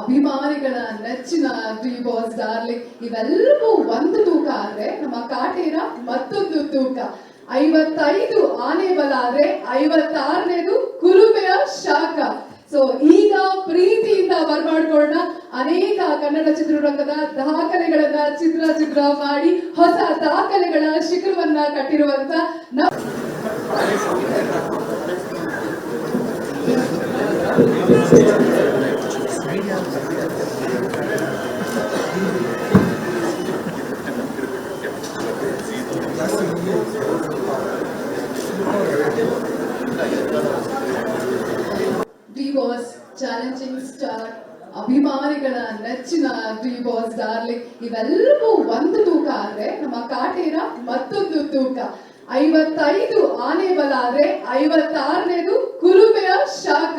ಅಭಿಮಾನಿಗಳ ನೆಚ್ಚಿನ D boss darling. ಇವೆಲ್ಲವೂ ಒಂದು ತೂಕ ಆದ್ರೆ ನಮ್ಮ ಕಾಟೇರ ಮತ್ತೊಂದು ತೂಕ. ಐವತ್ತೈದು ಆನೆ ಬಲ ಆದ್ರೆ ಐವತ್ತಾರನೇದು ಶಾಖ ಸೊ ಈಗ ಪ್ರೀತಿಯಿಂದ ಬರ್ಮಾಡ್ಕೊಳ್ಳೋಣ. ಅನೇಕ ಕನ್ನಡ ಚಿತ್ರರಂಗದ ದಾಖಲೆಗಳನ್ನ ಚಿತ್ರ ಚಿತ್ರ ಮಾಡಿ ಹೊಸ ದಾಖಲೆಗಳ ಶಿಖರವನ್ನ ಕಟ್ಟಿರುವಂತ Thank D boss challenging star ಅಭಿಮಾನಿಗಳ ನೆಚ್ಚಿನ ಡಿ ಬಾಸ್ ಡಾರ್ಲಿಂಗ್ ಇವೆಲ್ಲವೂ ಒಂದು ತೂಕ ಆದ್ರೆ ನಮ್ಮ ಕಾಟೇರ ಮತ್ತೊಂದು ತೂಕ ಐವತ್ತೈದು ಆನೆ ಬಲ ಆದ್ರೆ ಐವತ್ತಾರನೇದು ಕುರುಬೆಯ ಶಾಖ.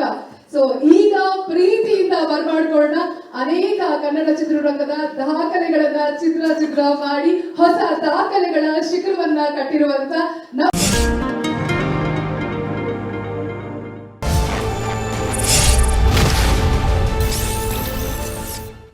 ಸೊ ಈಗ ಪ್ರೀತಿಯಿಂದ ಬರ್ಮಾಡ್ಕೊಳ್ಳ ಅನೇಕ ಕನ್ನಡ ಚಿತ್ರರಂಗದ ದಾಖಲೆಗಳನ್ನ ಚಿತ್ರ ಚಿತ್ರ ಮಾಡಿ ಹೊಸ ದಾಖಲೆಗಳ ಶಿಖರವನ್ನ ಕಟ್ಟಿರುವಂತ